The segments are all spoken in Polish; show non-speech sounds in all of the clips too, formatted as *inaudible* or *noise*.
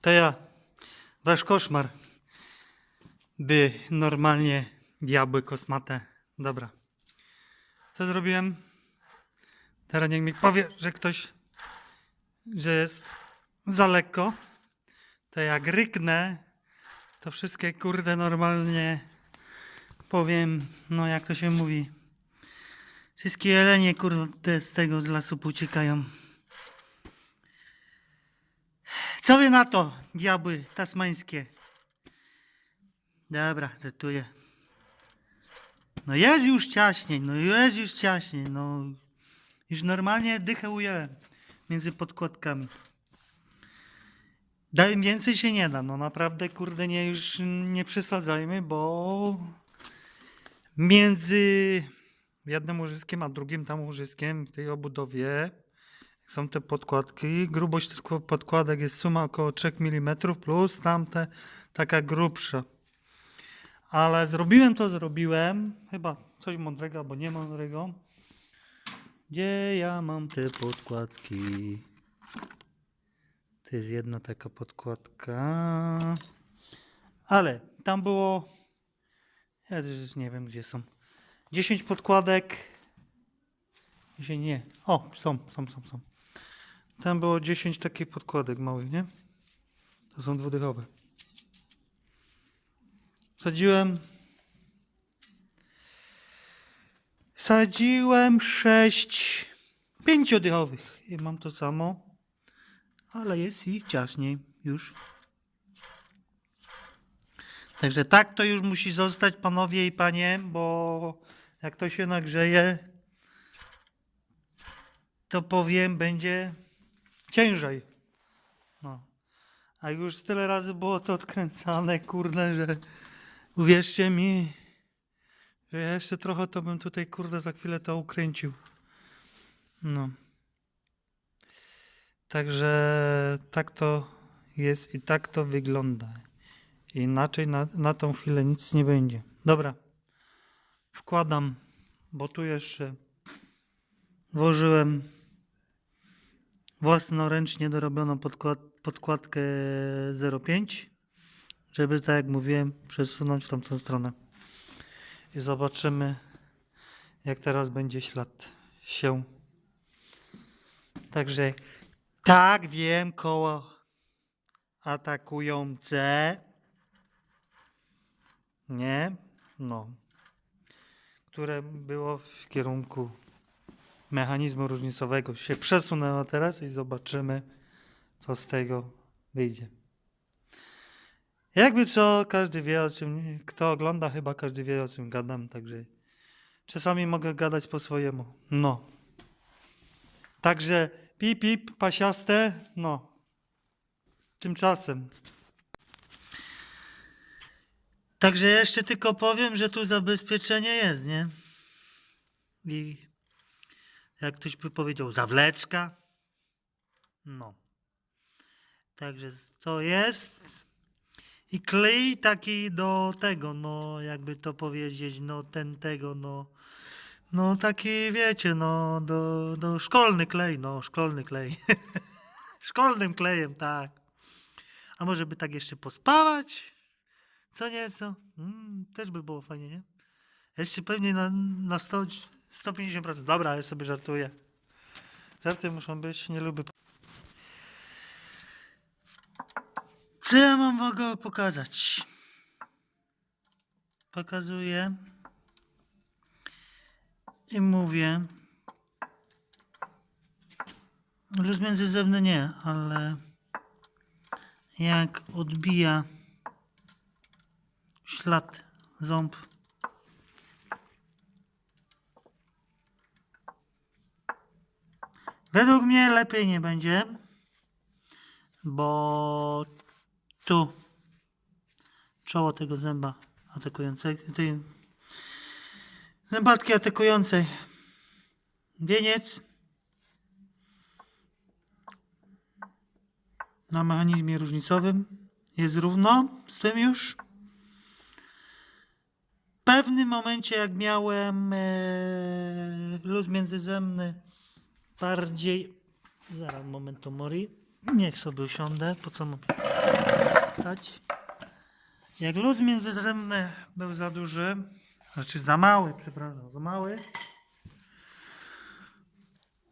To ja. Wasz koszmar. By normalnie diabły kosmate. Dobra. Co zrobiłem? Teraz niech mi powie, że ktoś, że jest za lekko. To jak ryknę, to wszystkie kurde normalnie powiem, no jak to się mówi. Wszystkie jelenie kurde z tego z lasu uciekają. Co wy na to, diabły tasmańskie? Dobra, żartuję. No jest już ciaśniej, no jest już ciaśniej, no. Już normalnie dychę między podkładkami. Daj więcej się nie da, no naprawdę kurde nie już nie przesadzajmy, bo między jednym łożyskiem a drugim tam łożyskiem w tej obudowie są te podkładki. Grubość tych podkładek jest suma około 3 mm plus tamte taka grubsza. Ale zrobiłem to, zrobiłem. Chyba coś mądrego albo nie mądrego. Gdzie ja mam te podkładki? To jest jedna taka podkładka. Ale tam było. Ja już nie wiem gdzie są. 10 podkładek. Dzisiaj nie. O, są, są, są, są. Tam było 10 takich podkładek małych, nie? To są dwudychowe. Wsadziłem. Wsadziłem 6 pięciodychowych. I mam to samo. Ale jest ich ciaśniej już. Także tak to już musi zostać, panowie i panie, bo jak to się nagrzeje, to powiem, będzie ciężej. No. A już tyle razy było to odkręcane, kurde, że uwierzcie mi, że jeszcze trochę to bym tutaj, kurde, za chwilę to ukręcił. No. Także tak to jest i tak to wygląda. Inaczej na, na tą chwilę nic nie będzie. Dobra. Wkładam, bo tu jeszcze włożyłem własnoręcznie dorobioną podkład, podkładkę 05, żeby tak jak mówiłem, przesunąć w tamtą stronę. I zobaczymy, jak teraz będzie ślad się. Także tak wiem, koło atakujące. Nie? No. Które było w kierunku mechanizmu różnicowego się przesunęło teraz i zobaczymy, co z tego wyjdzie. Jakby co, każdy wie o czym, kto ogląda, chyba każdy wie o czym gadam, także czasami mogę gadać po swojemu. No. Także pip, pip, pasiaste, no. Tymczasem. Także jeszcze tylko powiem, że tu zabezpieczenie jest, nie? I jak ktoś by powiedział, zawleczka. No. Także to jest. I klej taki do tego, no jakby to powiedzieć, no ten tego, no. No taki wiecie, no do, do szkolny klej, no szkolny klej. *laughs* Szkolnym klejem, tak. A może by tak jeszcze pospawać? Co nieco? Mm, też by było fajnie, nie? Jeszcze pewnie na, na 100, 150%. Dobra, ja sobie żartuję. Żarty muszą być, nie lubię. Co ja mam w ogóle pokazać? Pokazuję i mówię. Luz międzyzemny nie, ale jak odbija ślad ząb Według mnie lepiej nie będzie, bo tu czoło tego zęba atakującego, tej zębatki atakującej wieniec na mechanizmie różnicowym jest równo z tym już. W pewnym momencie, jak miałem e, luz międzyzemny bardziej, zaraz momentu mori, Niech sobie usiądę, po co mu stać. Jak luz międzyzemny był za duży, znaczy za mały, przepraszam, za mały,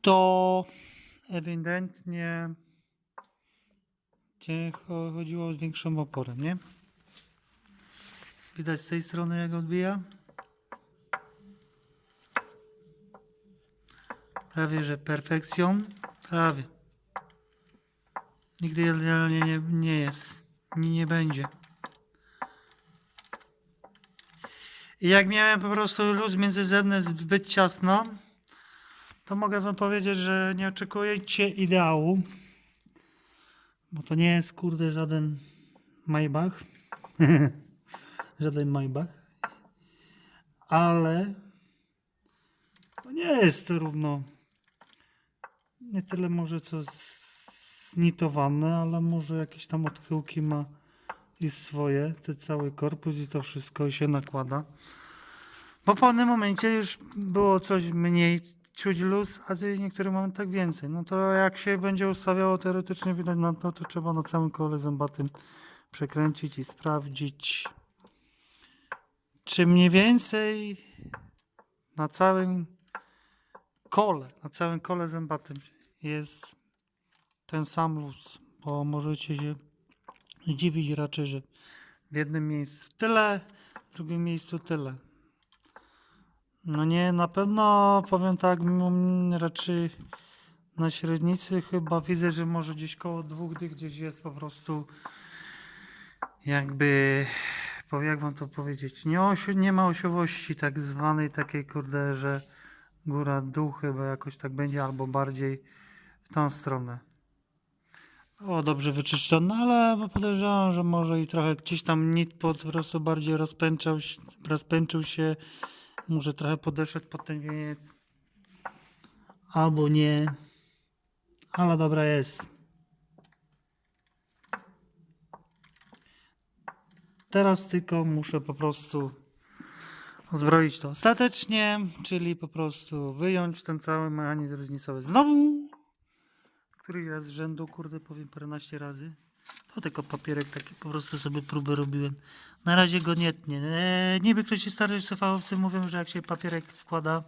to ewidentnie chodziło o większą oporę, nie? Widać z tej strony jak odbija? Prawie, że perfekcją. Prawie. Nigdy idealnie nie, nie jest. Nie, nie będzie. I jak miałem po prostu luz międzyzemny zbyt ciasno, to mogę wam powiedzieć, że nie oczekujecie ideału. Bo to nie jest kurde żaden Maybach. *laughs* żaden Maybach. Ale to nie jest równo. Nie tyle może co znitowane, ale może jakieś tam odchyłki ma i swoje. Ten cały korpus i to wszystko się nakłada. W pewnym momencie już było coś mniej czuć luz, a w niektórych momentach więcej. No to jak się będzie ustawiało teoretycznie widać na to, to trzeba na całym kole zębatym przekręcić i sprawdzić, czy mniej więcej na całym kole, na całym kole zębatym jest ten sam luz, bo możecie się dziwić raczej, że w jednym miejscu tyle, w drugim miejscu tyle. No nie, na pewno powiem tak, raczej na średnicy chyba widzę, że może gdzieś koło dwóch dych gdzieś jest po prostu jakby, jak wam to powiedzieć, nie, nie ma osiowości tak zwanej takiej kurde, że góra dół chyba jakoś tak będzie, albo bardziej w tą stronę. O, dobrze wyczyszczone, ale podejrzewam, że może i trochę gdzieś tam nit po prostu bardziej rozpęczał, rozpęczył się, może trochę podeszedł pod ten wieniec, albo nie, ale dobra jest. Teraz tylko muszę po prostu uzbroić to ostatecznie, czyli po prostu wyjąć ten cały mechanizm różnicowy znowu. Któryś raz z rzędu, kurde, powiem paręnaście razy. To tylko papierek taki, po prostu sobie próbę robiłem. Na razie go nie tnie. Eee, niby ktoś stary szefałowcy mówią, że jak się papierek wkłada,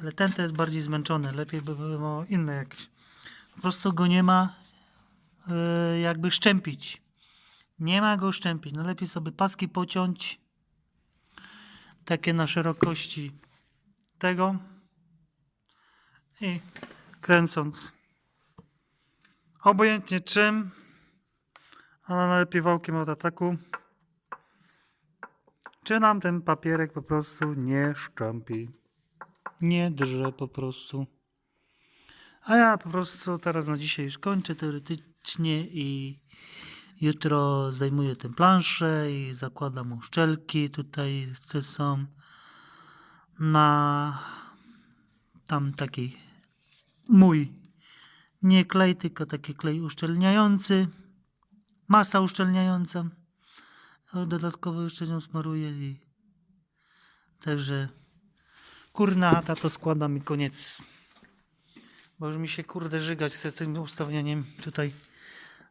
ale ten to jest bardziej zmęczony. Lepiej by było inne jakieś. Po prostu go nie ma e, jakby szczępić. Nie ma go szczępić. No lepiej sobie paski pociąć. Takie na szerokości tego. I kręcąc. Obojętnie czym, ale najlepiej wałkiem od ataku. Czy nam ten papierek po prostu nie szczępi. Nie drże po prostu. A ja po prostu teraz na dzisiaj już kończę teoretycznie i jutro zdejmuję tę planszę i zakładam uszczelki tutaj, co są na tam taki mój nie klej, tylko taki klej uszczelniający. Masa uszczelniająca. Dodatkowo jeszcze nią smaruję i także kurna chata to składam i koniec. Bo już mi się kurde żygać z tym ustawieniem tutaj.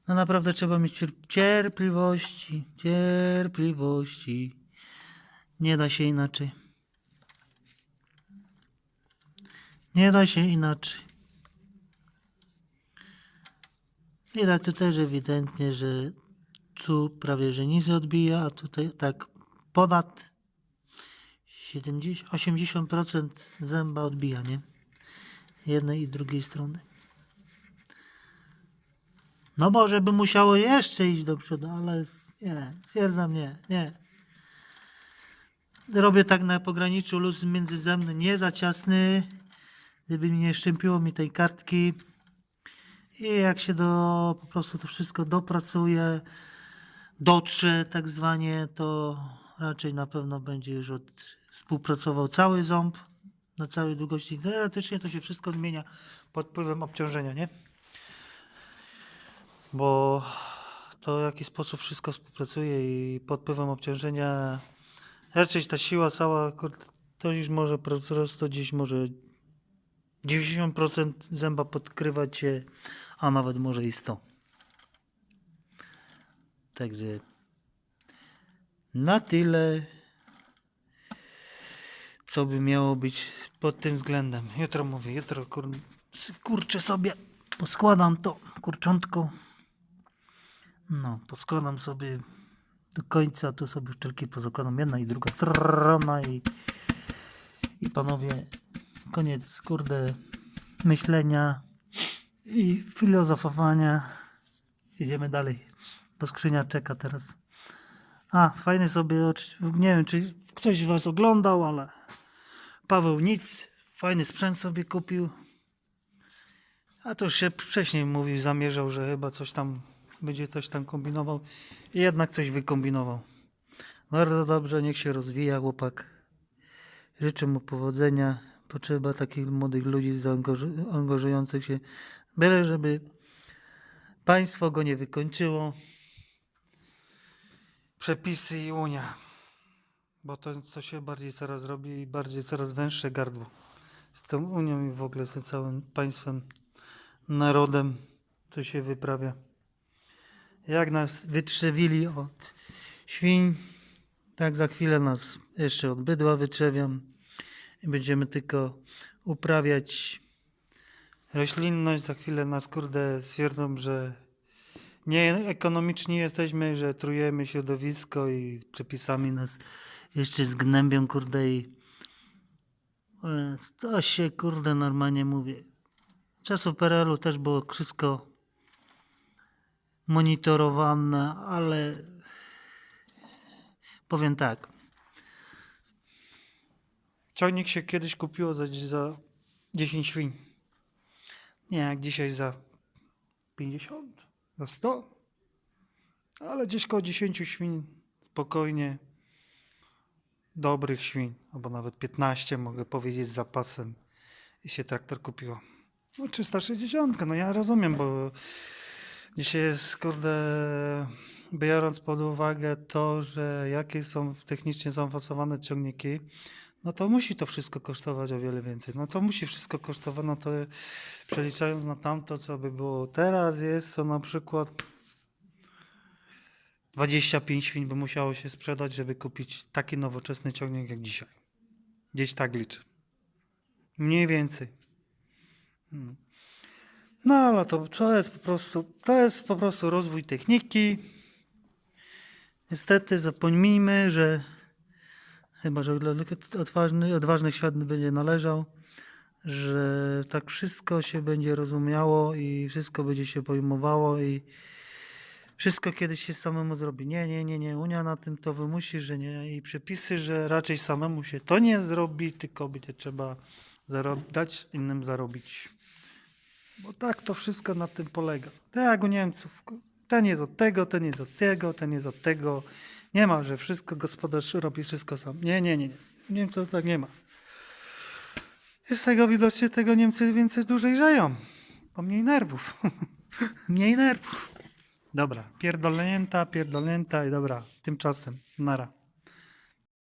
No naprawdę trzeba mieć cier- cierpliwości, cierpliwości. Nie da się inaczej. Nie da się inaczej. Widać tu też ewidentnie, że tu prawie że nic odbija, a tutaj tak ponad 70, 80% zęba odbija, nie? Jednej i drugiej strony. No może by musiało jeszcze iść do przodu, ale nie, stwierdzam nie, nie. Robię tak na pograniczu luz międzyzemny, nie za ciasny, gdyby mi nie szczępiło mi tej kartki. I jak się do, po prostu to wszystko dopracuje, dotrze tak zwanie, to raczej na pewno będzie już od, współpracował cały ząb na całej długości. Teoretycznie to się wszystko zmienia pod wpływem obciążenia, nie? Bo to w jaki sposób wszystko współpracuje i pod wpływem obciążenia raczej ta siła cała, to już może po prostu gdzieś może 90% zęba podkrywać się a nawet może i 100. Także na tyle, co by miało być pod tym względem. Jutro mówię, jutro kur... kurczę sobie, poskładam to kurczątko. No, poskładam sobie do końca, tu sobie szczelki pozakładam, jedna i druga strona i, i panowie, koniec, kurde, myślenia i filozofowania. Idziemy dalej, bo skrzynia czeka teraz. A, fajny sobie, nie wiem, czy ktoś was oglądał, ale Paweł nic, fajny sprzęt sobie kupił. A to już się wcześniej mówił, zamierzał, że chyba coś tam będzie coś tam kombinował i jednak coś wykombinował. Bardzo dobrze, niech się rozwija chłopak. Życzę mu powodzenia. Potrzeba takich młodych ludzi angażujących się, byle żeby państwo go nie wykończyło. Przepisy i Unia. Bo to, to się bardziej coraz robi i bardziej coraz węższe gardło. Z tą Unią i w ogóle z tym całym państwem, narodem, co się wyprawia. Jak nas wytrzewili od świń, tak za chwilę nas jeszcze od bydła wytrzewią i będziemy tylko uprawiać roślinność. Za chwilę nas, kurde, stwierdzą, że nie ekonomiczni jesteśmy, że trujemy środowisko i przepisami nas jeszcze zgnębią, kurde, i e, to się, kurde, normalnie mówię. Czasów PRL-u też było wszystko monitorowane, ale powiem tak. Ciągnik się kiedyś kupiło za, za 10 świń. Nie, jak dzisiaj za 50, za 100. Ale gdzieś koło 10 świń spokojnie. Dobrych świń, albo nawet 15 mogę powiedzieć z zapasem. I się traktor kupiło. No 360, no ja rozumiem, bo dzisiaj jest, kurde, biorąc pod uwagę to, że jakie są technicznie zaawansowane ciągniki, no to musi to wszystko kosztować o wiele więcej. No to musi wszystko kosztować, no to przeliczając na tamto, co by było teraz, jest to na przykład 25 świń by musiało się sprzedać, żeby kupić taki nowoczesny ciągnik jak dzisiaj. Gdzieś tak liczę. Mniej więcej. Hmm. No ale to, to jest po prostu, to jest po prostu rozwój techniki. Niestety zapomnijmy, że chyba, że odważny, odważnych świat będzie należał, że tak wszystko się będzie rozumiało i wszystko będzie się pojmowało i wszystko kiedyś się samemu zrobi. Nie, nie, nie, nie. Unia na tym to wymusi, że nie. I przepisy, że raczej samemu się to nie zrobi, tylko będzie trzeba dać innym zarobić. Bo tak to wszystko na tym polega. Tak u Niemców. Ten jest od tego, ten jest od tego, ten jest od tego. Nie ma, że wszystko gospodarz robi wszystko sam. Nie, nie, nie. nie. Niemców tak nie ma. Z tego widocznie tego Niemcy więcej dłużej żyją. Bo mniej nerwów. *laughs* mniej nerwów. Dobra, pierdolnięta, pierdolnięta i dobra, tymczasem, nara.